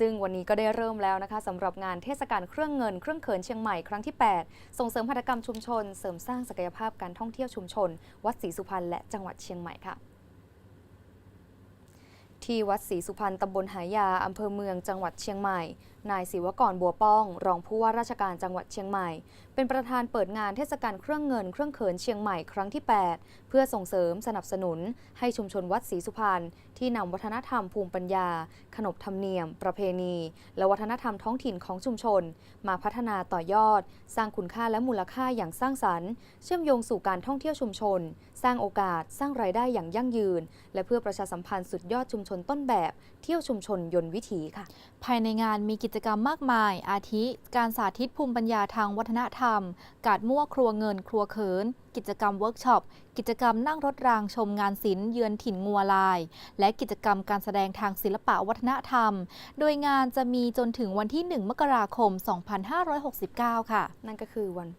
ซึ่งวันนี้ก็ได้เริ่มแล้วนะคะสำหรับงานเทศกาลเครื่องเงินเครื่องเขินเชียงใหม่ครั้งที่ 8 ส่งเสริมพัฒกรรมชุมชน เสริมสร้างศักยภาพการท่องเที่ยวชุมชน วัดศรีสุพรรณและจังหวัดเชียงใหม่ค่ะที่วัดศรีสุพรรณตำบลหายาอำเภอเมืองจังหวัดเชียงใหม่นายศิวกรบัวป้อง รองผู้ว่าราชการจังหวัดเชียงใหม่ เป็นประธานเปิดงานเทศกาลเครื่องเงินเครื่องเขินเชียงใหม่ครั้งที่ 8 เพื่อส่งเสริมสนับสนุน ให้ชุมชนวัดศรีสุพรรณที่นำวัฒนธรรมภูมิปัญญา ขนบธรรมเนียม ประเพณี และวัฒนธรรมท้องถิ่นของชุมชน มาพัฒนาต่อยอด สร้างคุณค่าและมูลค่าอย่างสร้างสรรค์ เชื่อมโยงสู่การท่องเที่ยวชุมชน สร้างโอกาสสร้างรายได้อย่างยั่งยืน และเพื่อประชาสัมพันธ์สุดยอดชุมชนต้นแบบ เที่ยวชุมชนยนต์วิถีค่ะ ภายในงานมีกิจกรรมมากมาย อาทิ การสาธิตภูมิปัญญาทางวัฒนธรรม การมั่วครัวเงินครัวเขิน กิจกรรมเวิร์กช็อป กิจกรรมนั่งรถรางชมงานศิลป์เยือนถิ่นงัวลาย และกิจกรรมการแสดงทางศิลปะวัฒนธรรม โดยงานจะมีจนถึงวันที่ 1 มกราคม 2569 ค่ะ นั่นก็คือวันพ